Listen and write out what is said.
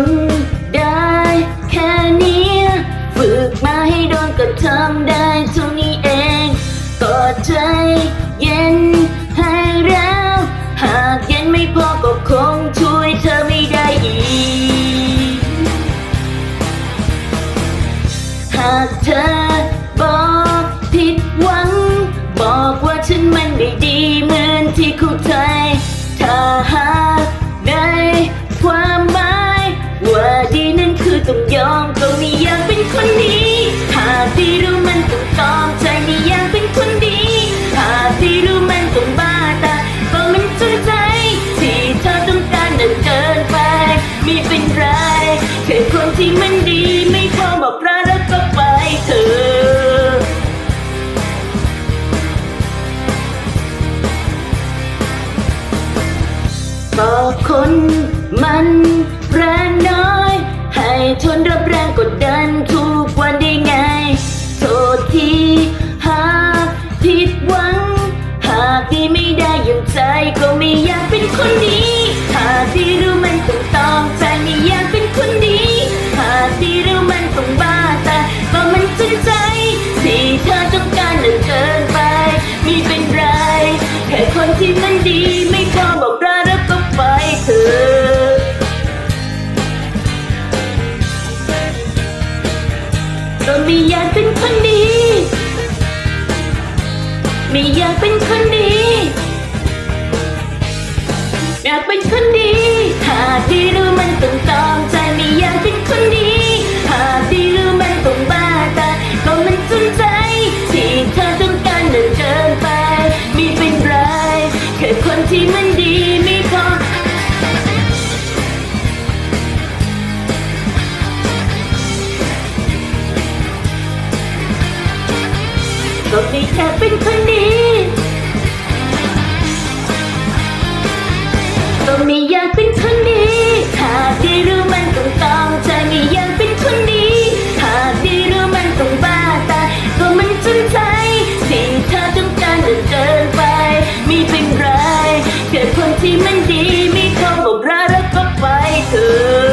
นได้แค่นี้ ฝึกมาให้โดนก็ทำได้เท่านี้เองก็ใจเย็นให้แล้ว หากเย็นไม่พอก็คงช่วยเธอไม่ได้อีก หากเธอบอกผิดหวัง บอกว่าฉันมันไม่ดีเหมือนที่เข้าใจถ้า ที่รู้มันต้องตอมใจไม่อยากเป็นคนดีหากที่รู้มันต้องบ้าตาก็มันจนใจที่เธอต้องการนั้นเกินไปไม่เป็นไรแค่คนที่มันดีไม่พอบอกรักแล้วก็ไปเถอะบอกคนมันแรงน้อย ให้ทนรับแรงกดดันทุ ใจก็ไม่อยากเป็นคนดีหากที่รู้มันต้องตอมใจไม่อยากเป็นคนดีหากที่รู้มันต้องบ้าแต่ก็มันจนใจที่เธอต้องการนั้นเกินไปไม่เป็นไรแค่คนที่มันดีไม่พอบอกรักแล้วก็ไปเถอะก็ไม่อยากเป็นคนดี ไม่อยากเป็นคนดีากเป็นคนดี หากที่รู้มันต้องตอมใจไม่อยากเป็นคนดี หากที่รู้มันต้องบ้าต่ก็มันจนใจที่เธอต้องการนั้นเกินไปไม่เป็นไรแค่คนที่มันดีไม่พอก็ไม่อยากเป็นคนดี ไม่อยากเป็นคนดี หากได้รู้มันต้องตองใจไม่อยากเป็นคนดี หากได้รู้มันต้องบ้าตายก็มันจนใจที่เธอต้องการนั้นเกินไป ไม่เป็นไร เกิดคนที่มันดี ไม่เข้าบอกรักแล้วก็ไปเถอะ